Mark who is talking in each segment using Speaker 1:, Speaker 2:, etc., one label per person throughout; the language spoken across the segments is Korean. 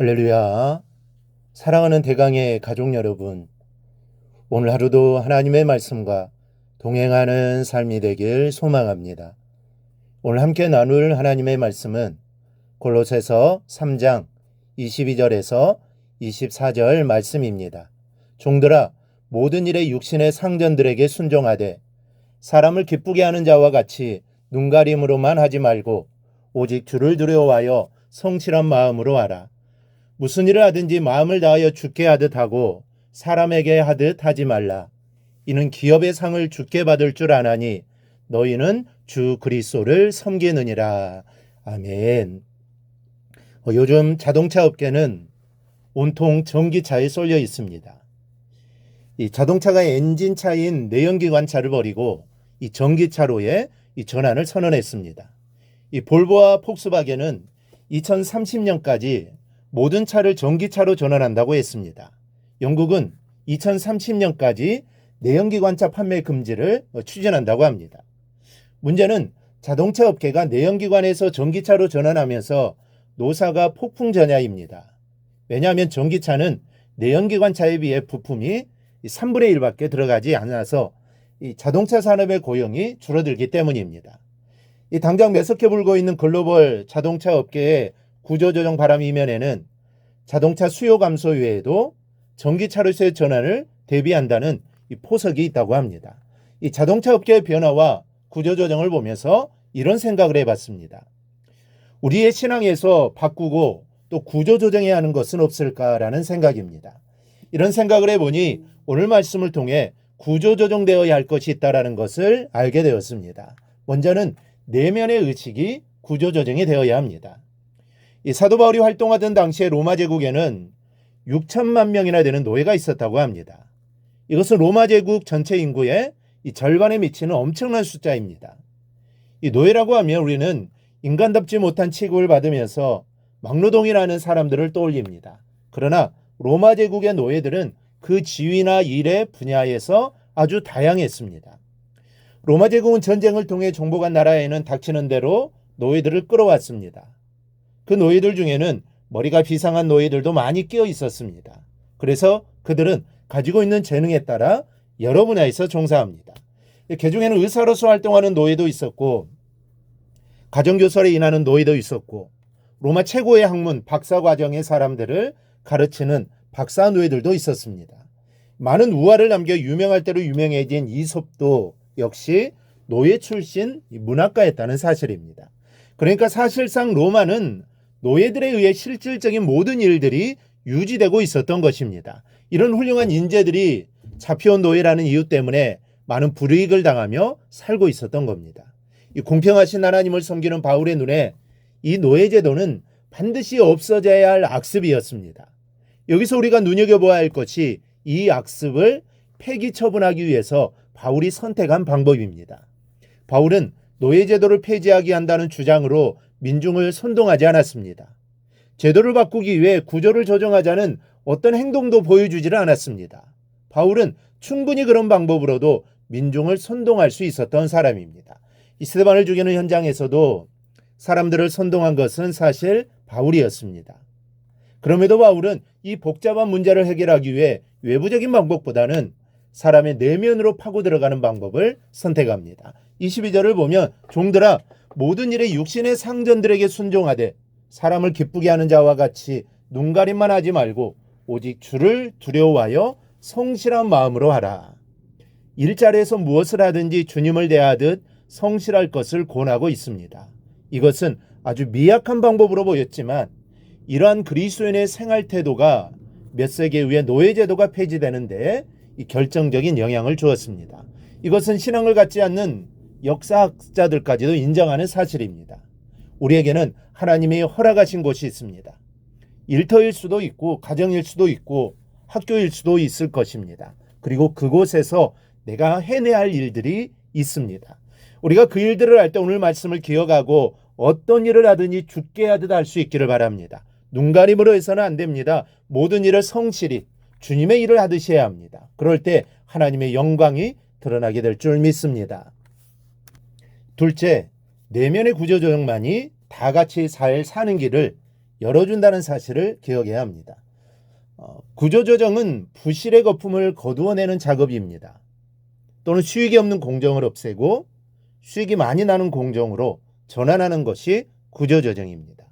Speaker 1: 할렐루야. 사랑하는 대강의 가족 여러분. 오늘 하루도 하나님의 말씀과 동행하는 삶이 되길 소망합니다. 오늘 함께 나눌 하나님의 말씀은 골로새서 3장 22절에서 24절 말씀입니다. 종들아 모든 일에 육신의 상전들에게 순종하되 사람을 기쁘게 하는 자와 같이 눈가림으로만 하지 말고 오직 주를 두려워하여 성실한 마음으로 하라. 무슨 일을 하든지 마음을 다하여 주께 하듯 하고 사람에게 하듯 하지 말라. 이는 기업의 상을 주께 받을 줄 아나니 너희는 주 그리스도를 섬기느니라. 아멘. 어, 요즘 자동차 업계는 온통 전기차에 쏠려 있습니다. 이 자동차가 엔진차인 내연기관차를 버리고 이 전기차로의 이 전환을 선언했습니다. 이 볼보와 폭스바겐은 2030년까지 모든 차를 전기차로 전환한다고 했습니다. 영국은 2030년까지 내연기관차 판매 금지를 추진한다고 합니다. 문제는 자동차 업계가 내연기관에서 전기차로 전환하면서 노사가 폭풍전야입니다. 왜냐하면 전기차는 내연기관차에 비해 부품이 3분의 1밖에 들어가지 않아서 이 자동차 산업의 고용이 줄어들기 때문입니다. 이 당장 매석해 불고 있는 글로벌 자동차 업계의 구조조정 바람 이면에는 자동차 수요 감소 외에도 전기차로서의 전환을 대비한다는 이 포석이 있다고 합니다. 이 자동차 업계의 변화와 구조조정을 보면서 이런 생각을 해봤습니다. 우리의 신앙에서 바꾸고 또 구조조정해야 하는 것은 없을까라는 생각입니다. 이런 생각을 해보니 오늘 말씀을 통해 구조조정되어야 할 것이 있다라는 것을 알게 되었습니다. 먼저는 내면의 의식이 구조조정이 되어야 합니다. 이 사도 바울이 활동하던 당시에 로마 제국에는 6천만 명이나 되는 노예가 있었다고 합니다. 이것은 로마 제국 전체 인구의 이 절반에 미치는 엄청난 숫자입니다. 이 노예라고 하면 우리는 인간답지 못한 취급을 받으면서 막노동이라는 사람들을 떠올립니다. 그러나 로마 제국의 노예들은 그 지위나 일의 분야에서 아주 다양했습니다. 로마 제국은 전쟁을 통해 정복한 나라에는 닥치는 대로 노예들을 끌어왔습니다. 그 노예들 중에는 머리가 비상한 노예들도 많이 끼어 있었습니다. 그래서 그들은 가지고 있는 재능에 따라 여러 분야에서 종사합니다. 그 중에는 의사로서 활동하는 노예도 있었고 가정교설에 인하는 노예도 있었고 로마 최고의 학문 박사 과정의 사람들을 가르치는 박사 노예들도 있었습니다. 많은 우화를 남겨 유명할 대로 유명해진 이솝도 역시 노예 출신 문학가였다는 사실입니다. 그러니까 사실상 로마는 노예들에 의해 실질적인 모든 일들이 유지되고 있었던 것입니다. 이런 훌륭한 인재들이 잡혀온 노예라는 이유 때문에 많은 불이익을 당하며 살고 있었던 겁니다. 이 공평하신 하나님을 섬기는 바울의 눈에 이 노예제도는 반드시 없어져야 할 악습이었습니다. 여기서 우리가 눈여겨보아야 할 것이 이 악습을 폐기 처분하기 위해서 바울이 선택한 방법입니다. 바울은 노예제도를 폐지하기 한다는 주장으로 민중을 선동하지 않았습니다. 제도를 바꾸기 위해 구조를 조정하자는 어떤 행동도 보여주지를 않았습니다. 바울은 충분히 그런 방법으로도 민중을 선동할 수 있었던 사람입니다. 이스테반을 죽이는 현장에서도 사람들을 선동한 것은 사실 바울이었습니다. 그럼에도 바울은 이 복잡한 문제를 해결하기 위해 외부적인 방법보다는 사람의 내면으로 파고 들어가는 방법을 선택합니다. 22절을 보면 종들아 모든 일에 육신의 상전들에게 순종하되 사람을 기쁘게 하는 자와 같이 눈가림만 하지 말고 오직 주를 두려워하여 성실한 마음으로 하라. 일자리에서 무엇을 하든지 주님을 대하듯 성실할 것을 권하고 있습니다. 이것은 아주 미약한 방법으로 보였지만 이러한 그리스도인의 생활 태도가 몇 세기 후에 노예제도가 폐지되는데 결정적인 영향을 주었습니다. 이것은 신앙을 갖지 않는 역사학자들까지도 인정하는 사실입니다. 우리에게는 하나님이 허락하신 곳이 있습니다. 일터일 수도 있고 가정일 수도 있고 학교일 수도 있을 것입니다. 그리고 그곳에서 내가 해내야 할 일들이 있습니다. 우리가 그 일들을 할 때 오늘 말씀을 기억하고 어떤 일을 하든지 죽게 하듯 할 수 있기를 바랍니다. 눈가림으로 해서는 안 됩니다. 모든 일을 성실히 주님의 일을 하듯이 해야 합니다. 그럴 때 하나님의 영광이 드러나게 될 줄 믿습니다. 둘째, 내면의 구조조정만이 다 같이 잘 사는 길을 열어준다는 사실을 기억해야 합니다. 어, 구조조정은 부실의 거품을 거두어내는 작업입니다. 또는 수익이 없는 공정을 없애고 수익이 많이 나는 공정으로 전환하는 것이 구조조정입니다.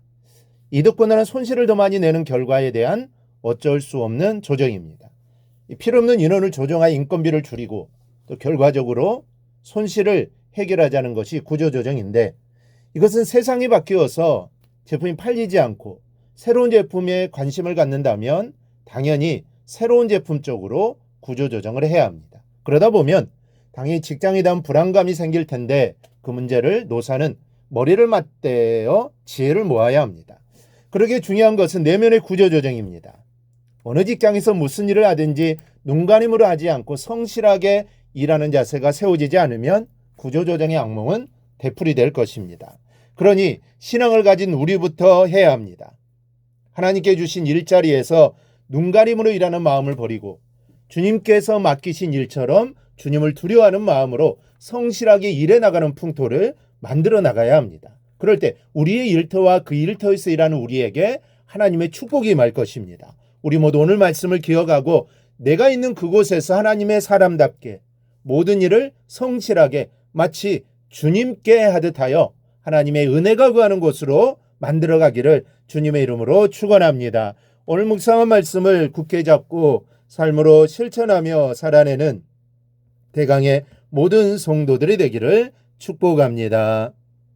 Speaker 1: 이득보다는 손실을 더 많이 내는 결과에 대한 어쩔 수 없는 조정입니다. 이 필요없는 인원을 조정하여 인건비를 줄이고 또 결과적으로 손실을 해결하자는 것이 구조조정인데 이것은 세상이 바뀌어서 제품이 팔리지 않고 새로운 제품에 관심을 갖는다면 당연히 새로운 제품 쪽으로 구조조정을 해야 합니다. 그러다 보면 당연히 직장에 대한 불안감이 생길 텐데 그 문제를 노사는 머리를 맞대어 지혜를 모아야 합니다. 그러게 중요한 것은 내면의 구조조정입니다. 어느 직장에서 무슨 일을 하든지 눈가림으로 하지 않고 성실하게 일하는 자세가 세워지지 않으면 구조조정의 악몽은 되풀이될 것입니다. 그러니 신앙을 가진 우리부터 해야 합니다. 하나님께 주신 일자리에서 눈가림으로 일하는 마음을 버리고 주님께서 맡기신 일처럼 주님을 두려워하는 마음으로 성실하게 일해 나가는 풍토를 만들어 나가야 합니다. 그럴 때 우리의 일터와 그 일터에서 일하는 우리에게 하나님의 축복이 말 것입니다. 우리 모두 오늘 말씀을 기억하고 내가 있는 그곳에서 하나님의 사람답게 모든 일을 성실하게 마치 주님께 하듯 하여 하나님의 은혜가 구하는 곳으로 만들어 가기를 주님의 이름으로 축원합니다. 오늘 묵상한 말씀을 굳게 잡고 삶으로 실천하며 살아내는 대강의 모든 성도들이 되기를 축복합니다.